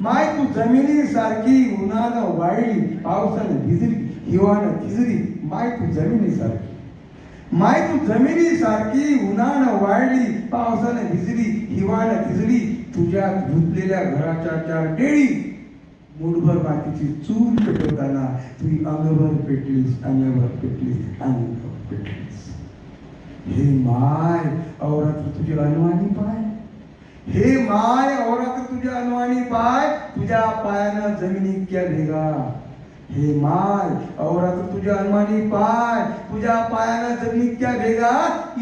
माय तू जमिनी सारखी उन्हानं वाळली पावसानं भिजली हिवानं थिजली माय तू जमिनी सारखी माय तू जमिनी सारखी उन्हानं वाळली पावसानं भिजली हिवानं थिजली तुझ्या धुतलेल्या घराच्या चार डेळी मुठभर मातीची चूल पेटवताना तुझी अंगभर पेटलीस अंगभर पेटलीस अंगभर पेटलीस. हे माय औरात्र तुझे अनवाणी पाय. हे माय औरात्र तुझ्या अनुवाणी पाय तुझ्या पायानं जमिनी इतक्या भेगा? हे माय औरात्र तुझ्या अनुमानी पाय तुझ्या पायानं जमिनी क्या भेगा?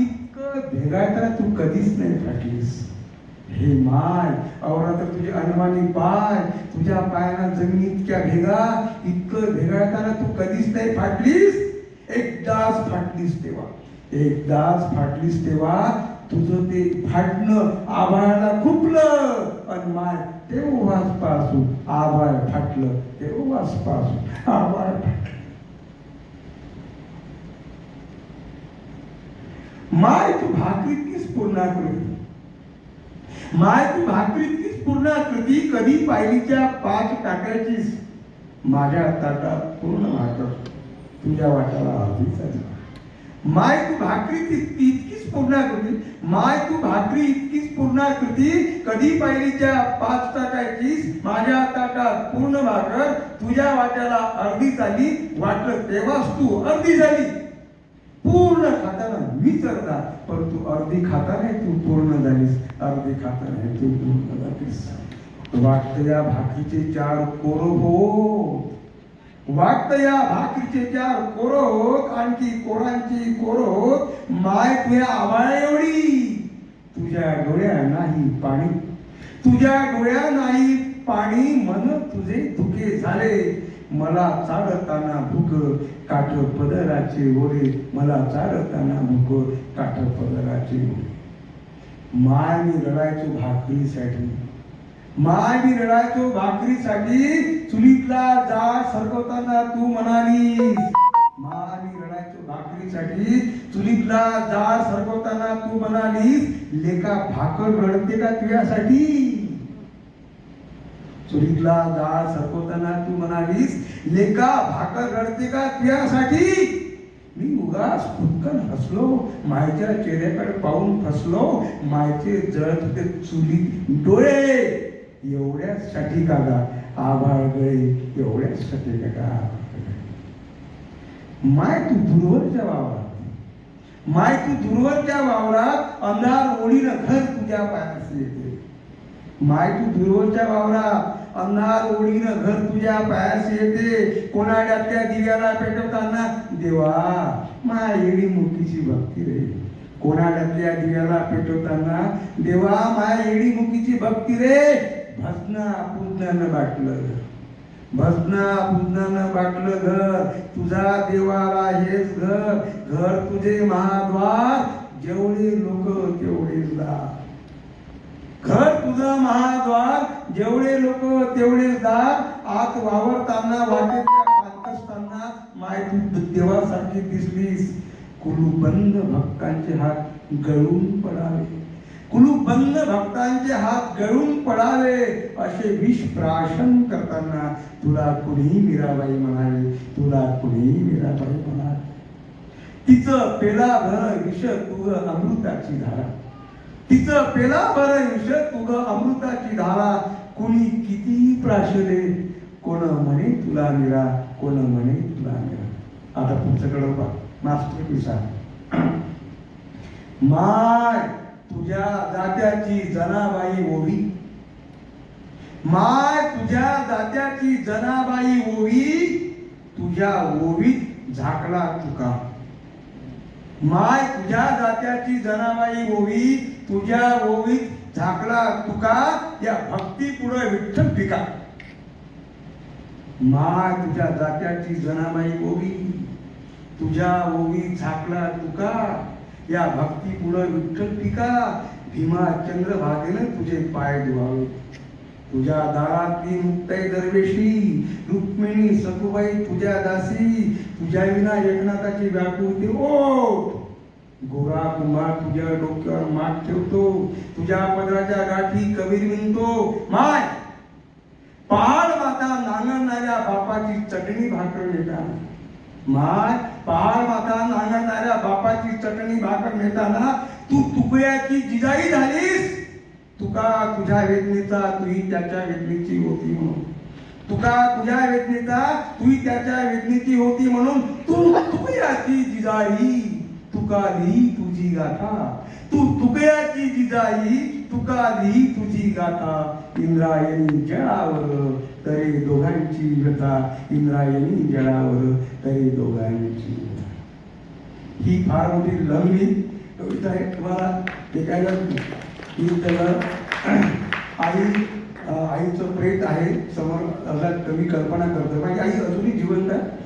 इतकं भेगायला तू कधीच नाही फाटलीस हे माय औरात्र तुझे अनुमानी पाय तुझ्या पायानं जमिनी क्या भेगा? इतकं भेगाळताना तू कधीच नाही फाटलीस एकदाच फाटलीस तेव्हा. एकदाच फाटलीस तेव्हा तुझं ते फाटणं आभाळाला खुपलं. पण माय ते उभासपासून आभाळ फाटलं तेव्हाच पासून आभाळ माय तू भाकरीतकीच पूर्णाकृती. माय तू भाकरीतकीच पूर्णाकृती कधी पायलीच्या पाच टाकायचीस. माझ्या ताटात पूर्ण भाकर. तुझ्या वाटाला आधीच माय तू भाकरी ती इतकीच पूर्णाकृती माय तू भाकरी इतकीच पूर्णाकृती कधी पाहिलीच्या पाच टाकायचीस माझ्या ताटात पूर्ण भाकर. तुझ्या वाट्याला अर्धी झाली. वाटलं तेव्हाच तू अर्धी झाली. पूर्ण खाताना मीच अर्धा. परंतु अर्धी खाताना तू पूर्ण झालीस. अर्धी खाताना तू पूर्ण झालीस. वाटतं या भाकरीचे चार कोरो हो. वाटत या भाकरीचे चार कोरो होत आणखी कोरांची कोरो होत माय तुझ्या आवाळा एवढी. तुझ्या डोळ्या नाही पाणी. तुझ्या डोळ्या नाही पाणी मन तुझे धुके झाले. मला चालताना भूक काठ पदराचे ओरे मला चालताना भूक काठ पदराचे ओरे माय मी रडायचो भाकरीसाठी. माय रडायचो भाकरीसाठी चुलीतला जाळ सरकवताना तू म्हणालीस. माय रडायचो भाकरीसाठी चुलीतला जाळ सरकवताना तू म्हणालीस. लेका भाकर रडते का तुझ्यासाठी? चुलीतला जाळ सरकवताना तू म्हणालीस. लेका भाकर रडते का तुझ्यासाठी? मी उगाच फुटकन हसलो. मायच्या चेहऱ्याकडे पाहून फसलो. मायचे जळत होते चुली डोळे. एवढ्यासाठी दादा आभाळ गळे एवढ्याचसाठी का माय तू दूरवरच्या वावरात. माय तू दूरवरच्या वावरात अंधार ओढीनं घर तुझ्या पायाशी येते. माय तू दूरवरच्या वावरात अंधार ओढीनं घर तुझ्या पायाशी येते. कोणाड्यातल्या दिव्याला पेटवताना देवा माय एडी मुकीची भक्ती रे. कोणाड्यातल्या दिव्याला पेटवताना देवा माय एडी मुकीची भक्ती रे. भजना पूजनानं बाटलं भजना पूजनानं बाटलं घर. तुझा देवाला हेच घर. घर तुझे महाद्वार. जेवढे लोक तेवढेच दार. घर तुझं महाद्वार. जेवढे लोक तेवढेच दार. आत वावरताना वाटेच्या पालत माय तू देवासारखी दिसलीस. कुलू बंद भक्तांचे हात गळून पडावे. कुलू बंद भक्तांचे हात गळून पडावे असे विष प्राशन करताना तुला कुणीही मीराबाई म्हणाले तुला कुणीही मीराबाई म्हणाले तिचं पेला भर विष तुग अमृताची धारा. तिचं पेला भर विष तुग अमृताची धारा. कुणी किती प्राशले कोण म्हणे तुला निरा कोण म्हणे तुला निरा आता पुढचं कडं मास्टर पिसा माय तुझ्या जात्याची जनाबाई ओवी. माय तुझ्या जात्याची जनाबाई ओवी. तुझ्या ओवीत झाकला तुका. माय तुझ्या जात्याची जनाबाई ओवी. तुझ्या ओवीत झाकला तुका. या भक्ती पुढे विठ्ठल पिका माय तुझ्या जात्याची जनाबाई ओवी. तुझ्या ओवी झाकला तुका. या भक्ती पुढे विठ्ठल पिका भीमा चंद्र भागेन तुझे पाय धुवावे तुझ्या दारातली मुक्ताई दरवेशी रुक्मिणी सखुबाई तुझ्या दासी तुझ्या विना एकनाथाची व्याकुळती ओ गोरा कुंभार तुझ्या डोक्यावर माठ ठेवतो तुझ्या पदराच्या गाठी कबीर विणतो. माय! पहाड माता नांगरणाऱ्या बापाची चटणी भाकर नेताना माय! पहाड माता बापाची चटणी भाकर नेताना तू तुकड्याची जिजाई झालीस. तुका तुझ्या वेदनेचा तुही त्याच्या वेदनेची होती म्हणून. तुका तुझ्या वेदनेचा तुही त्याच्या वेदनेची होती म्हणून तू तुकड्याची जिजाई तुका लिही तुझी गाथा. तू तुकड्याची जिजाई तुका लिही तुझी गाथा. इंद्रायणी जळावर तरी दोघांची व्यथा. इंद्रायणी जळावर तरी दोघांची व्यथा. ही फार मोठी लंबी कविता आहे. तुम्हाला ते काय की त्याला आई आईचं प्रेत आहे. समोर असा कवी कल्पना करतो. म्हणजे आई अजूनही जिवंत आहे.